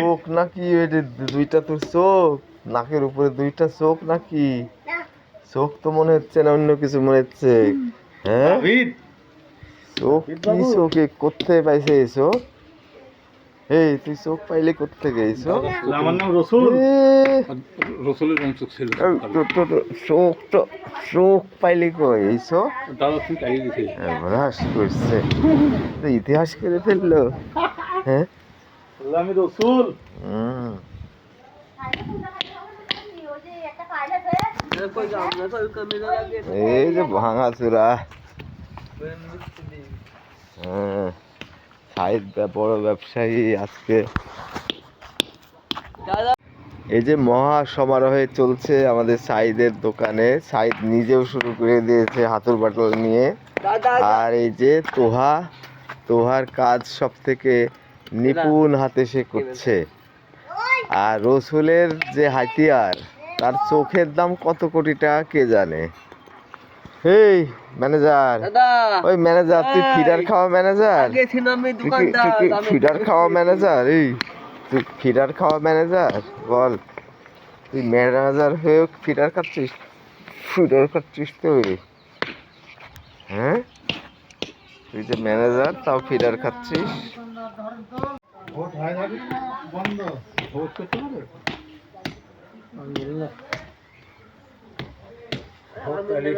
চোখ নাকি দুইটা তোর চোখ নাকের উপরে দুইটা চোখ নাকি? চোখ তো মনে হচ্ছে না অন্য কিছু মনে হচ্ছে। হ্যাঁ? চোখ কি। চোখে কোথায় পাইছে এই চোখ? এই তুই চোখ পাইলে কোথেকে এই চোখ আমার নাম রসুল। রসুলের ছিল। তো- তো- তো চোখ তো চোখ পাইলে কই এই চোখ দাদা তুমি চাইয়ে দিছে ব্রাশ করছে। তো ইতিহাস করে ফেলল। হ্যাঁ আমি রসুল। হুম। এই যে ভাঙাচুরা হ্যাঁ। সাইড বড় ব্যবসায়ী আজকে। এই যে মহা সমারোহে চলছে আমাদের সাইদের দোকানে। সাইদ নিজেও শুরু করে দিয়েছে হাতুর বাটল নিয়ে। আর এই যে তোহা, তোহার কাজ সব থেকে নিপুণ হাতে সে করছে। আর রসুলের যে হাতিয়ার, তার চোখের দাম কত কোটি টাকা, কে জানে? এই ম্যানেজার। ওই ম্যানেজার তুই ফিডার খাওয়া ম্যানেজার? ফিডার খাওয়া ম্যানেজার? এই তুই ফিডার খাওয়া ম্যানেজার? বল। তুই ম্যানেজার হয়েও ফিডার খাচ্ছিস? ফিডার খাচ্ছিস তুই? হ্যাঁ? তুই যে ম্যানেজার তাও ফিডার খাচ্ছিস? ভোট হয় যাবে বন্ধ। করতে পারে ভোট তাহলে